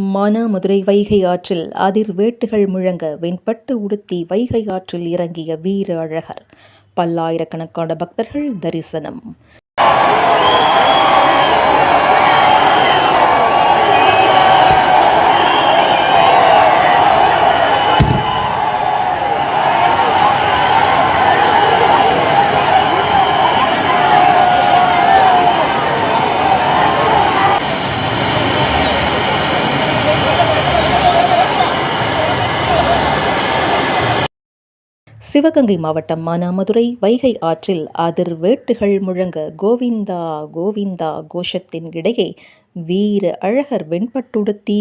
மானாமதுரை வைகை ஆற்றில் அதிர்வேட்டுகள் முழங்க வெண்பட்டு உடுத்தி வைகை ஆற்றில் இறங்கிய வீர அழகர். பல்லாயிரக்கணக்கான பக்தர்கள் தரிசனம். சிவகங்கை மாவட்டம் மானாமதுரை வைகை ஆற்றில் அதிர்வேட்டுகள் முழங்க கோவிந்தா கோவிந்தா கோஷத்தின் இடையே வீர அழகர் வெண்பட்டுடுத்தி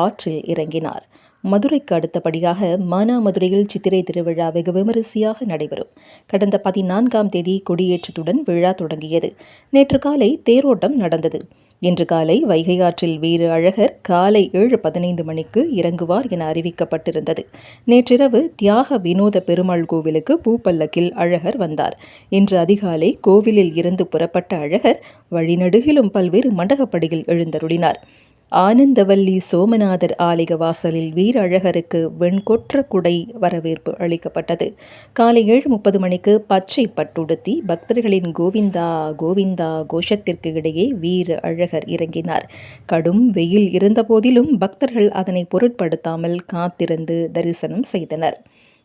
ஆற்றில் இறங்கினார். மதுரைக்கு அடுத்தபடியாக மானாமதுரையில் சித்திரை திருவிழா வெகு விமரிசையாக நடைபெறும். கடந்த பதினான்காம் தேதி கொடியேற்றத்துடன் விழா தொடங்கியது. நேற்று காலை தேரோட்டம் நடந்தது. இன்று காலை வைகை ஆற்றில் வீர அழகர் காலை ஏழு பதினைந்து மணிக்கு இறங்குவார் என அறிவிக்கப்பட்டிருந்தது. நேற்றிரவு தியாக வினோத பெருமாள் கோவிலுக்கு பூப்பல்லக்கில் அழகர் வந்தார். இன்று அதிகாலை கோவிலில் இருந்து புறப்பட்ட அழகர் வழிநடுகிலும் பல்வேறு மண்டகப்படியில் எழுந்தருளினார். ஆனந்தவல்லி சோமநாதர் ஆலய வாசலில் வீர அழகருக்கு வெண்கொற்ற குடை வரவேற்பு அளிக்கப்பட்டது. காலை ஏழு முப்பது மணிக்கு பச்சை பட்டுடுத்தி பக்தர்களின் கோவிந்தா கோவிந்தா கோஷத்திற்கு இடையே வீர அழகர் இறங்கினார். கடும் வெயில் இருந்தபோதிலும் பக்தர்கள் அதனை பொருட்படுத்தாமல் காத்திருந்து தரிசனம் செய்தனர்.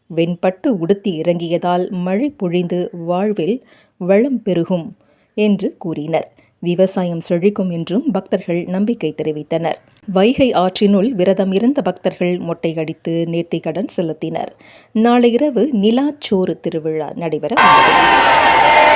வெண்பட்டு உடுத்தி இறங்கியதால் மழை பொழிந்து வாழ்வில் வளம் பெருகும் என்று கூறினர். விவசாயம் செழிக்கும் என்றும் பக்தர்கள் நம்பிக்கை தெரிவித்தனர். வைகை ஆற்றினுள் விரதம் இருந்த பக்தர்கள் மொட்டையடித்து நேர்த்திக்கடன் செலுத்தினர். நாளை இரவு நிலாச்சோறு திருவிழா நடைபெற உள்ளது.